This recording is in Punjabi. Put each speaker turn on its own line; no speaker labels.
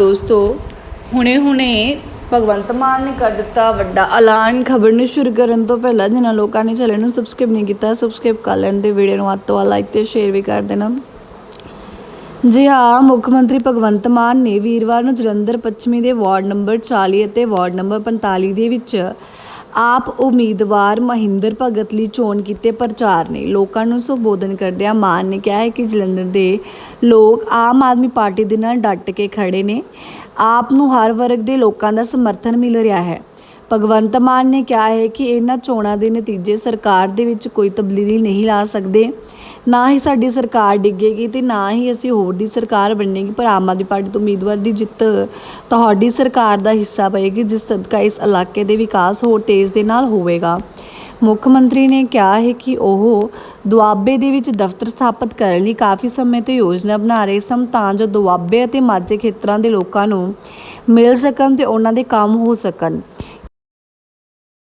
ਦੋਸਤੋ, ਹੁਣੇ-ਹੁਣੇ ਭਗਵੰਤ ਮਾਨ ਨੇ ਕਰ ਦਿੱਤਾ ਵੱਡਾ ਐਲਾਨ। ਖਬਰ ਨੂੰ ਸ਼ੁਰੂ ਕਰਨ ਤੋਂ ਪਹਿਲਾਂ ਜਿਨ੍ਹਾਂ ਲੋਕਾਂ ਨੇ ਚੈਨਲ ਨੂੰ ਸਬਸਕ੍ਰਾਈਬ ਨਹੀਂ ਕੀਤਾ ਸਬਸਕ੍ਰਾਈਬ ਕਰ ਲੈਣ ਤੇ ਵੀਡੀਓ ਨੂੰ ਵੱਧ ਤੋਂ ਲਾਈਕ ਤੇ ਸ਼ੇਅਰ ਵੀ ਕਰ ਦੇਣਾ। ਜੀ ਹਾਂ, ਮੁੱਖ ਮੰਤਰੀ ਭਗਵੰਤ ਮਾਨ ਨੇ ਵੀਰਵਾਰ ਨੂੰ ਜਲੰਧਰ ਪੱਛਮੀ ਦੇ ਵਾਰਡ ਨੰਬਰ 40 ਅਤੇ ਵਾਰਡ ਨੰਬਰ 45 ਦੇ ਵਿੱਚ ਆਪ ਉਮੀਦਵਾਰ ਮਹਿੰਦਰ ਭਗਤ ਲਈ ਚੋਣ ਕੀਤੇ ਪ੍ਰਚਾਰ ਨੇ। ਲੋਕਾਂ ਨੂੰ ਸੰਬੋਧਨ ਕਰਦਿਆਂ ਮਾਨ ਨੇ ਕਿਹਾ ਹੈ ਕਿ ਜਲੰਧਰ ਦੇ ਲੋਕ ਆਮ ਆਦਮੀ ਪਾਰਟੀ ਦੇ ਨਾਲ ਡਟ ਕੇ ਖੜੇ ਨੇ। ਆਪ ਨੂੰ ਹਰ ਵਰਗ ਦੇ ਲੋਕਾਂ ਦਾ ਸਮਰਥਨ ਮਿਲ ਰਿਹਾ ਹੈ। ਭਗਵੰਤ ਮਾਨ ਨੇ ਕਿਹਾ ਹੈ ਕਿ ਇਹਨਾਂ ਚੋਣਾਂ ਦੇ ਨਤੀਜੇ ਸਰਕਾਰ ਦੇ ਵਿੱਚ ਕੋਈ ਤਬਦੀਲੀ ਨਹੀਂ ਲਾ ਸਕਦੇ। ਨਾ ਹੀ ਸਾਡੀ ਸਰਕਾਰ ਡਿੱਗੇਗੀ ਤੇ ਨਾ ਹੀ ਅਸੀਂ ਹੋਰ ਦੀ ਸਰਕਾਰ ਬਣੇਗੀ, ਪਰ ਆਮ ਆਦਮੀ ਪਾਰਟੀ ਤੋਂ ਉਮੀਦਵਾਰ ਦੀ ਜਿੱਤ ਤੁਹਾਡੀ ਸਰਕਾਰ ਦਾ ਹਿੱਸਾ ਪਏਗੀ, ਜਿਸ ਸਦਕਾ ਇਸ ਇਲਾਕੇ ਦੇ ਵਿਕਾਸ ਹੋਰ ਤੇਜ਼ ਦੇ ਨਾਲ ਹੋਵੇਗਾ। ਮੁੱਖ ਮੰਤਰੀ ਨੇ ਕਿਹਾ ਹੈ ਕਿ ਉਹ ਦੁਆਬੇ ਦੇ ਵਿੱਚ ਦਫ਼ਤਰ ਸਥਾਪਿਤ ਕਰਨ ਲਈ ਕਾਫੀ ਸਮੇਂ ਤੋਂ ਯੋਜਨਾ ਬਣਾ ਰਹੇ ਸਨ, ਤਾਂ ਜੋ ਦੁਆਬੇ ਅਤੇ ਮਾਝੇ ਖੇਤਰਾਂ ਦੇ ਲੋਕਾਂ ਨੂੰ ਮਿਲ ਸਕਣ ਤੇ ਉਹਨਾਂ ਦੇ ਕੰਮ ਹੋ ਸਕਣ।